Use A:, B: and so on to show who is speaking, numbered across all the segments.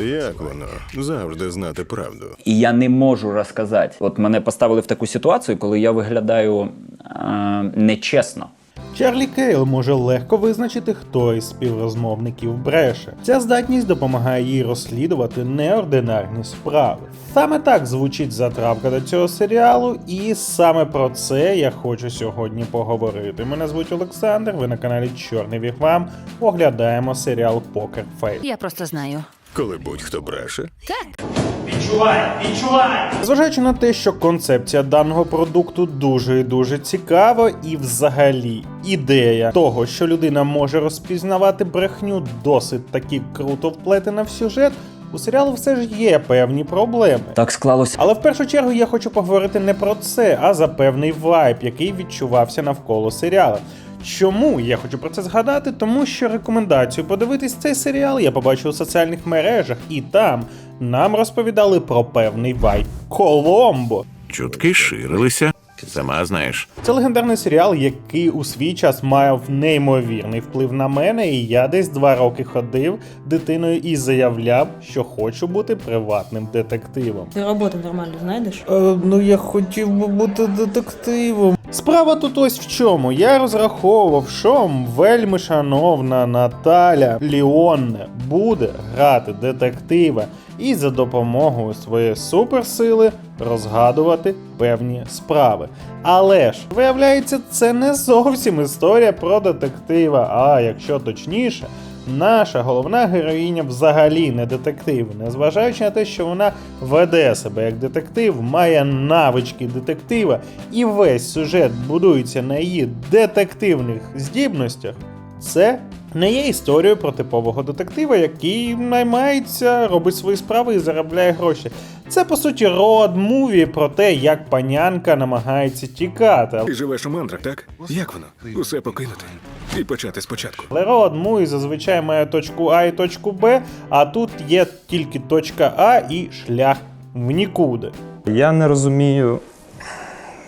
A: Як воно? Завжди знати правду.
B: І я не можу розказати. От мене поставили в таку ситуацію, коли я виглядаю е, нечесно.
C: Чарлі Кейл може легко визначити, хто із співрозмовників бреше. Ця здатність допомагає їй розслідувати неординарні справи. Саме так звучить затравка до цього серіалу, і саме про це я хочу сьогодні поговорити. Мене звуть Олександр. Ви на каналі Чорний Вігвам. Оглядаємо серіал Покер Фейс.
D: Я просто знаю.
A: Коли будь-хто бреше, відчувай,
C: Зважаючи на те, що концепція даного продукту дуже і дуже цікава, і взагалі ідея того, що людина може розпізнавати брехню, досить таки круто вплетена в сюжет. У серіалу все ж є певні проблеми.
B: Так склалося.
C: Але в першу чергу я хочу поговорити не про це, а за певний вайб, який відчувався навколо серіалу. Чому я хочу про це згадати? Тому що рекомендацію подивитись цей серіал я побачив у соціальних мережах, і там нам розповідали про певний вайб Коломбо.
E: Чутки ширилися. Сама знаєш.
C: Це легендарний серіал, який у свій час мав неймовірний вплив на мене, і я десь два роки ходив дитиною і заявляв, що хочу бути приватним детективом.
F: Ти роботу нормально знайдеш?
C: Е, ну я хотів би бути детективом. Справа тут ось в чому. Я розраховував, що вельми шановна Наталя Ліонне буде грати детектива і за допомогою своєї суперсили розгадувати певні справи. Але ж, виявляється, це не зовсім історія про детектива, а якщо точніше. Наша головна героїня взагалі не детектив, незважаючи на те, що вона веде себе як детектив, має навички детектива, і весь сюжет будується на її детективних здібностях. Це не є історією про типового детектива, який наймається, робить свої справи і заробляє гроші. Це по суті род муві про те, як панянка намагається тікати.
G: Ти живеш у мандрах, так? Як воно? Усе покинути і почати спочатку.
C: Леро і зазвичай має точку А і точку Б, а тут є тільки точка А і шлях в нікуди.
H: Я не розумію,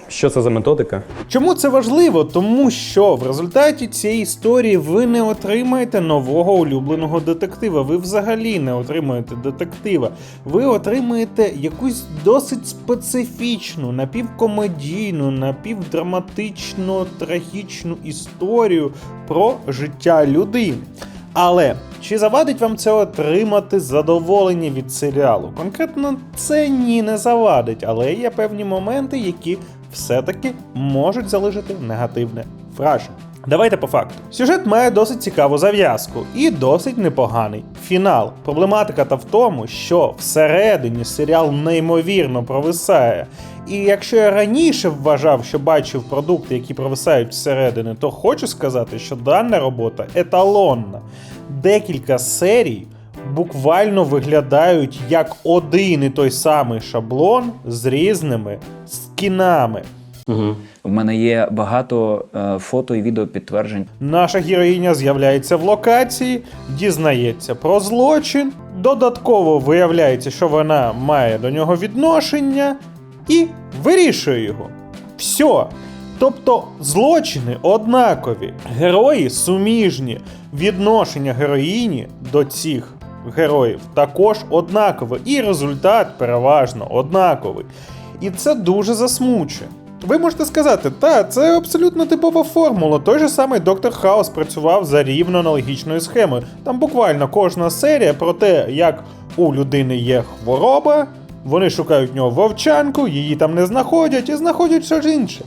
H: що це за методика.
C: Чому це важливо? Тому що в результаті цієї історії ви не отримаєте нового улюбленого детектива. Ви взагалі не отримаєте детектива. Ви отримаєте якусь досить специфічну, напівкомедійну, напівдраматичну, трагічну історію про життя людини. Але чи завадить вам це отримати задоволення від серіалу? Конкретно це ні не завадить, але є певні моменти, які все-таки можуть залишити негативне враження. Давайте по факту. Сюжет має досить цікаву зав'язку і досить непоганий фінал. Проблематика та в тому, що всередині серіал неймовірно провисає. І якщо я раніше вважав, що бачив продукти, які провисають всередини, то хочу сказати, що дана робота еталонна. Декілька серій буквально виглядають як один і той самий шаблон з різними скінами.
B: У мене є багато е, фото і відео підтверджень.
C: Наша героїня з'являється в локації, дізнається про злочин, додатково виявляється, що вона має до нього відношення, і вирішує його. Все. Тобто злочини однакові, герої суміжні, відношення героїні до цих героїв також однакове, і результат переважно однаковий. І це дуже засмучує. Ви можете сказати, та це абсолютно типова формула. Той же самий Доктор Хаус працював за рівно аналогічною схемою. Там буквально кожна серія про те, як у людини є хвороба, вони шукають в нього вовчанку, її там не знаходять і знаходять щось інше.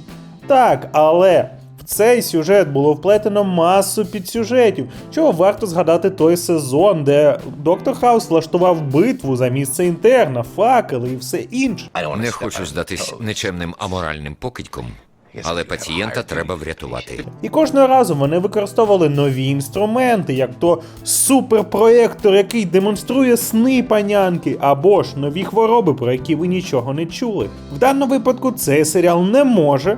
C: Так, але цей сюжет було вплетено масу підсюжетів, чого варто згадати той сезон, де Доктор Хаус влаштував битву за місце інтерна, факели і все інше.
I: Не хочу здатись нечемним аморальним покидьком, але пацієнта треба врятувати.
C: І кожного разу вони використовували нові інструменти, як то суперпроєктор, який демонструє сни панянки, або ж нові хвороби, про які ви нічого не чули. В даному випадку цей серіал не може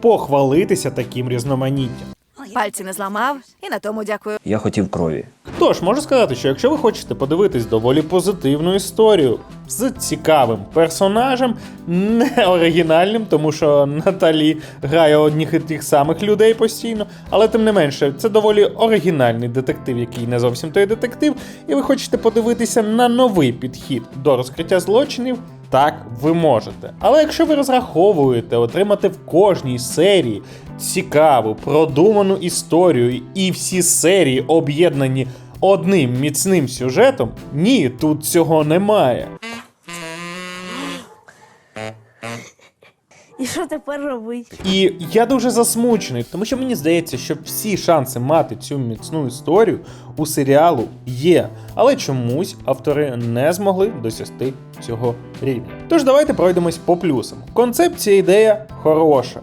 C: похвалитися таким різноманіттям.
D: Пальці не зламав, і на тому дякую.
B: Я хотів крові.
C: Тож можу сказати, що якщо ви хочете подивитись доволі позитивну історію з цікавим персонажем, не оригінальним, тому що Наталі грає одних і тих самих людей постійно, але тим не менше, це доволі оригінальний детектив, який не зовсім той детектив, і ви хочете подивитися на новий підхід до розкриття злочинів. Так, ви можете. Але якщо ви розраховуєте отримати в кожній серії цікаву, продуману історію і всі серії об'єднані одним міцним сюжетом, ні, тут цього немає.
F: І що тепер робити?
C: І я дуже засмучений, тому що мені здається, що всі шанси мати цю міцну історію у серіалу є, але чомусь автори не змогли досягти цього рівня. Тож давайте пройдемось по плюсам. Концепція ідея хороша.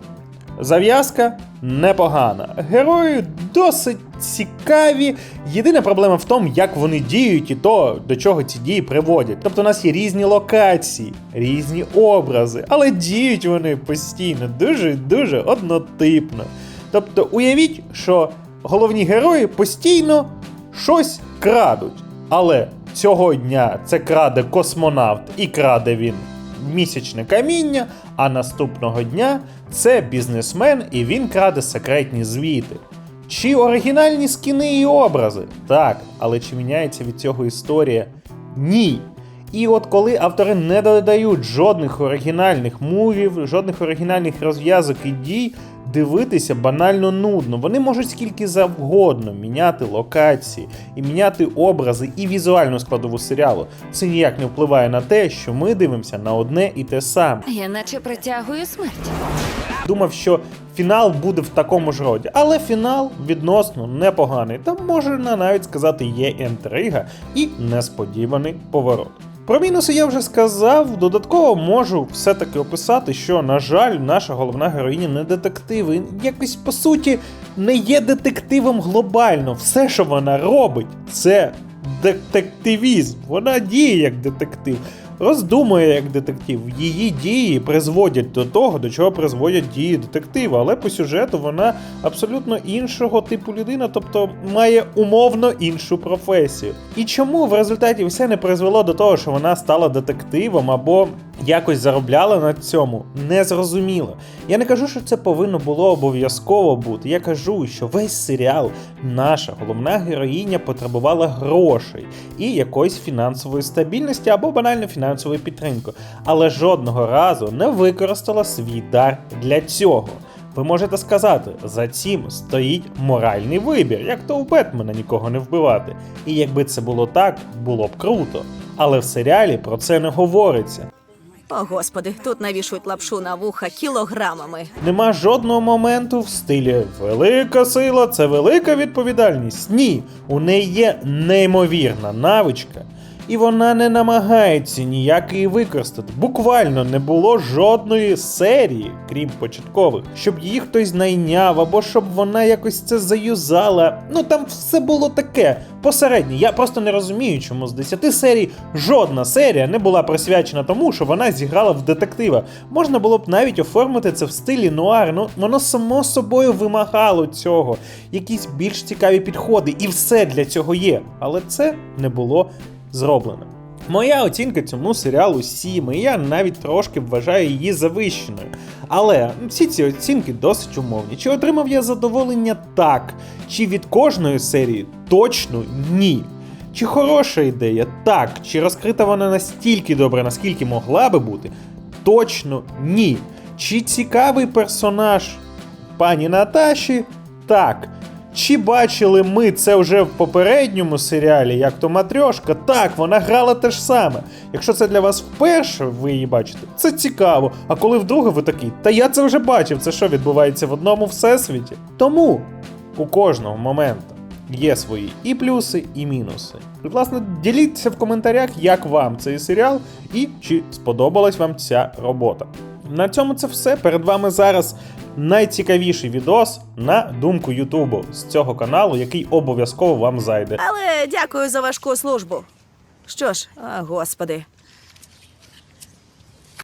C: Зав'язка непогана. Герої досить цікаві. Єдина проблема в тому, як вони діють і то, до чого ці дії приводять. Тобто у нас є різні локації, різні образи, але діють вони постійно дуже дуже однотипно. Тобто, уявіть, що головні герої постійно щось крадуть. Але цього дня це краде космонавт і краде він місячне каміння, а наступного дня це бізнесмен і він краде секретні звіти. Чи оригінальні скіни і образи? Так, але чи міняється від цього історія? Ні. І от коли автори не додають жодних оригінальних мувів, жодних оригінальних розв'язок і дій, дивитися банально нудно. Вони можуть скільки завгодно міняти локації і міняти образи і візуальну складову серіалу. Це ніяк не впливає на те, що ми дивимося на одне і те саме.
D: Я наче притягую смерть.
C: Думав, що фінал буде в такому ж роді, але фінал відносно непоганий. Там можна навіть сказати, є інтрига і несподіваний поворот. Про мінуси я вже сказав. Додатково можу все-таки описати, що, на жаль, наша головна героїня не детектив. І якось по суті не є детективом глобально. Все, що вона робить, це детективізм. Вона діє як детектив, роздумує як детектив. Її дії призводять до того, до чого призводять дії детектива. Але по сюжету вона абсолютно іншого типу людина, тобто має умовно іншу професію. І чому в результаті все не призвело до того, що вона стала детективом або якось заробляла на цьому, не зрозуміло. Я не кажу, що це повинно було обов'язково бути. Я кажу, що весь серіал наша головна героїня потребувала грошей і якоїсь фінансової стабільності або банально фінансової підтримки, але жодного разу не використала свій дар для цього. Ви можете сказати, за цим стоїть моральний вибір, як то у Бетмена нікого не вбивати. І якби це було так, було б круто. Але в серіалі про це не говориться.
D: О, господи, тут навішують лапшу на вуха кілограмами.
C: Нема жодного моменту в стилі велика сила це велика відповідальність. Ні, у неї є неймовірна навичка, і вона не намагається ніяк використати. Буквально не було жодної серії, крім початкових, щоб її хтось найняв, або щоб вона якось це заюзала. Ну там все було таке посереднє. Я просто не розумію, чому з 10 серій жодна серія не була присвячена тому, що вона зіграла в детектива. Можна було б навіть оформити це в стилі нуар. Ну воно само собою вимагало цього. Якісь більш цікаві підходи, і все для цього є. Але це не було зроблено. Моя оцінка цьому серіалу 7, і я навіть трошки вважаю її завищеною. Але всі ці оцінки досить умовні. Чи отримав я задоволення так? Чи від кожної серії? Точно ні. Чи хороша ідея? Так. Чи розкрита вона настільки добре, наскільки могла би бути? Точно ні. Чи цікавий персонаж пані Наташі? Так. Чи бачили ми це вже в попередньому серіалі, як то Матрьошка? Так, вона грала те ж саме. Якщо це для вас вперше ви її бачите, це цікаво. А коли вдруге ви такий, та я це вже бачив, це що відбувається в одному всесвіті? Тому у кожного моменту є свої і плюси, і мінуси. Власне, діліться в коментарях, як вам цей серіал і чи сподобалась вам ця робота. На цьому це все. Перед вами зараз найцікавіший відос на думку Ютубу з цього каналу, який обов'язково вам зайде.
D: Але дякую за важку службу. Що ж, а, господи,